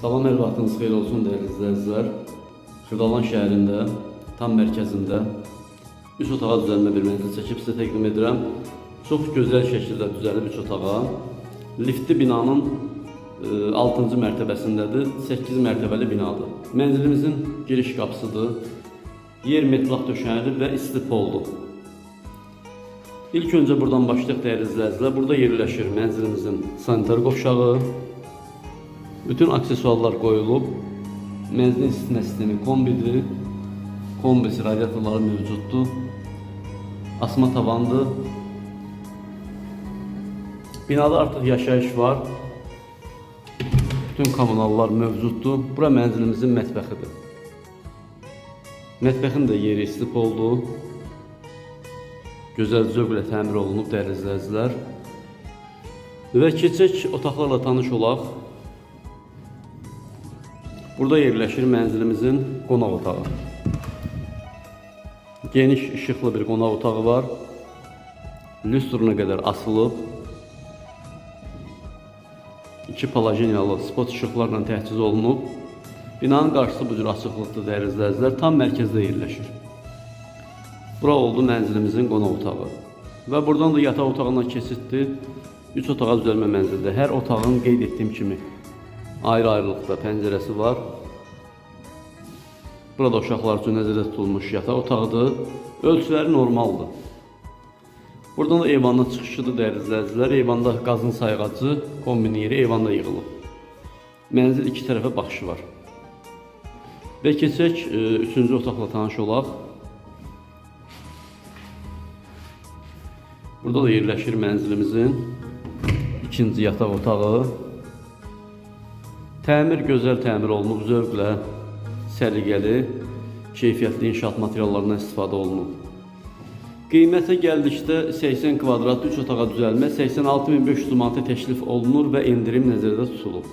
Salam hər vaxtınız xeyir olsun dəyərli izləyicilər. Xırdalan şəhərində, tam mərkəzində 3 otağa düzəlmə bir mənzil çəkib sizə təqdim edirəm. Çox gözəl şəkildə düzəlib 3 otağa. Liftli binanın 6-cı mərtəbəsindədir. 8 mərtəbəli binadır. Mənzilimizin giriş qapısıdır. Yer metlaq döşənidir və isti poldur. İlk öncə buradan başlayaq dəyərli izləyicilər. Burada yerləşir mənzilimizin sanitar qovşağı, bütün aksesuarlar qoyulub. Mənzilin isitmə sistemi kombidir. Kombisi radiatorları mövcuddur. Asma tavandır. Binada artıq yaşayış var. Bütün kommunallar mövcuddur. Bura mənzilimizin mətbəxidir. Mətbəxin də yeri istif oldu. Gözəl zövqlə təmir olunub izləyicilər. Və keçək otaqlarla tanış olaq. Burada yerləşir mənzilimizin qonaq otağı. Geniş işıqlı bir qonaq otağı var. Lüstruna qədər asılıb. İki palajenyalı spot işıqlarla təchiz olunub. Binanın qarşısı bu cür açıqlıqda dəyərli izləyicilər tam mərkəzdə yerləşir. Bura oldu mənzilimizin qonaq otağı. Və buradan da yataq otağına keçiddir. 3 otağa düzəlmə mənzildə. Hər otağın qeyd etdiyim kimi ayrı-ayrılıqda pəncərəsi var. Burada uşaqlar üçün nəzərdə tutulmuş yataq otağıdır. Ölçüləri normaldır. Buradan da eyvanın çıxışıdır dəyərli izləyicilər. Eyvanda qazın sayğacı, kombin yeri eyvanda yığılıb. Mənzil iki tərəfə baxışı var. Və keçək 3-cü otaqla tanış olaq. Burada da yerləşir mənzilimizin ikinci yataq otağı. Təmir gözəl təmir olunub, zövqlə, səliqəli, keyfiyyətli inşaat materiallarından istifadə olunub. Qiymətə gəldikdə 80 kvadrat 3 otağa düzəlmə 86500 manata təklif olunur və endirim nəzərdə tutulub.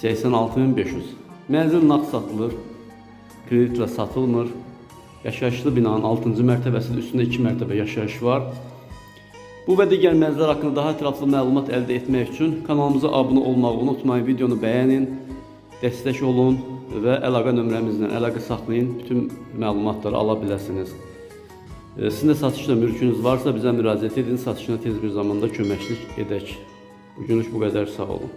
86500. Mənzil nağd satılır. Kreditlə satılmır. Yaşayışlı binanın 6-cı mərtəbəsində üstündə 2 mərtəbə yaşayış var. Bu və digər mənzillər haqqında daha ətraflı məlumat əldə etmək üçün kanalımıza abunə olmağı unutmayın. Videonu bəyənin, dəstək olun və əlaqə nömrəmizlə əlaqə saxlayın. Bütün məlumatları ala biləsiniz. E, Sizin də satışda mülkünüz varsa bizə müraciət edin. Satışına tez bir zamanda köməklik edək. Bugünlük bu qədər. Sağ olun.